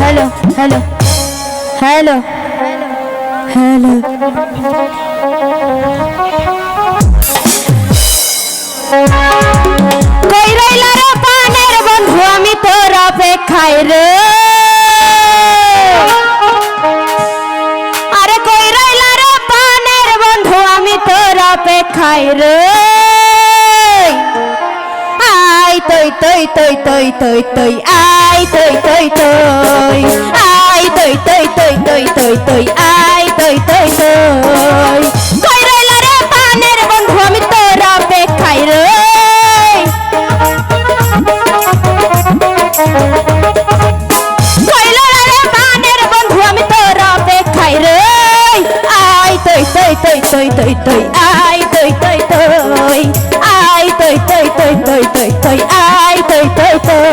Hello hello hello hello কই রইলা রে পানের বন্ধু, আমি তোর অপেক্ষায় রে। আরে কই রইলা রে পানের বন্ধু, আমি তোর অপেক্ষায় রে। তৈ তৈ তৈ তৈ তৈ তৈ আই তৈ তৈ তৈ আই তৈ তৈ তৈ তৈ তৈ তৈ আই তৈ তৈ তৈ কই রইলা রে পানের বন্ধু আমি তোর অপেক্ষায় রে কইলা রে পানের বন্ধু আমি তোর অপেক্ষায় রে আই তৈ তৈ তৈ তৈ তৈ আই তৈ তৈ তৈ তৈ তৈ তৈ তৈ তৈ তৈ আই তৈ তৈ তৈ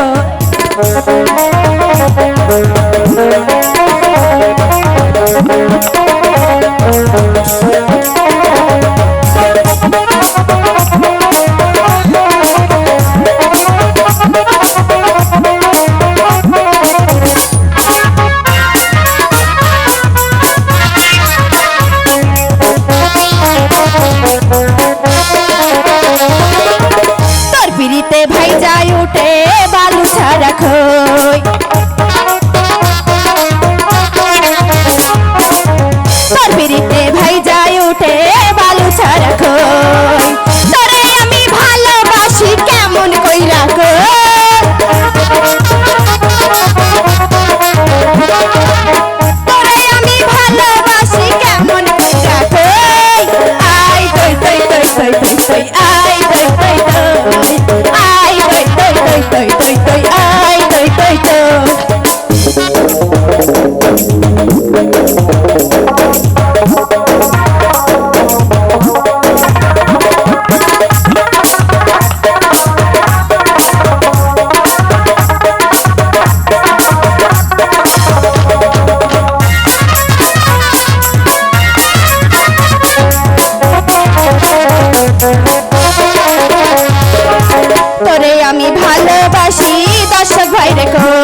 তোরে আমি ভালোবাসি দর্শক ভাই রেখো।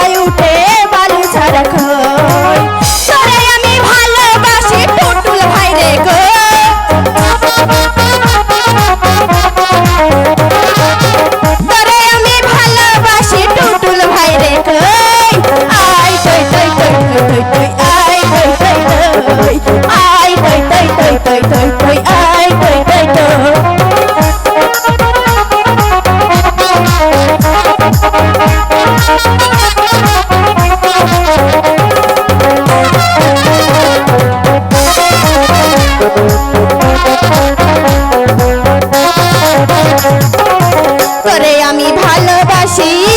করে আমি ভালোবাসি।